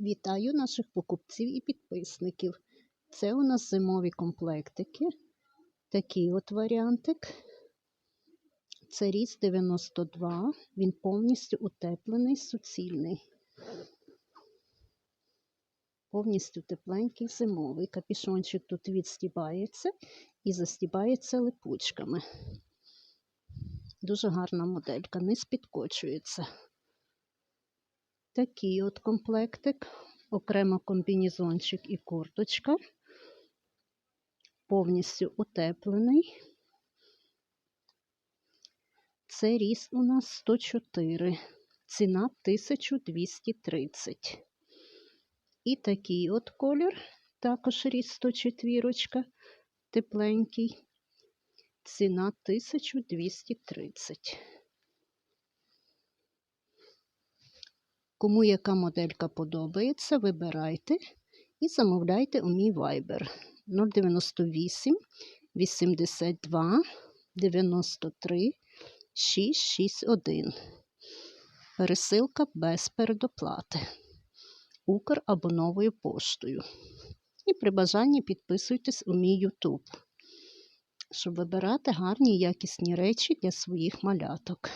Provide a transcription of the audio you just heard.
Вітаю наших покупців і підписників. Це у нас зимові комплектики. Такий от варіантик. Це ріс 92. Він повністю утеплений, суцільний. Повністю тепленький зимовий. Капішончик тут відстібається і застібається липучками. Дуже гарна моделька, не спідкочується. Такий от комплектик, окремо комбінезончик і курточка, повністю утеплений. Це ріс у нас 104, ціна 1230. І такий от колір, також ріс 104, тепленький, ціна 1230. Кому яка моделька подобається, вибирайте і замовляйте у мій Viber 098 82 93 661. Пересилка без передоплати. Укр або новою поштою. І при бажанні підписуйтесь у мій YouTube, щоб вибирати гарні якісні речі для своїх маляток.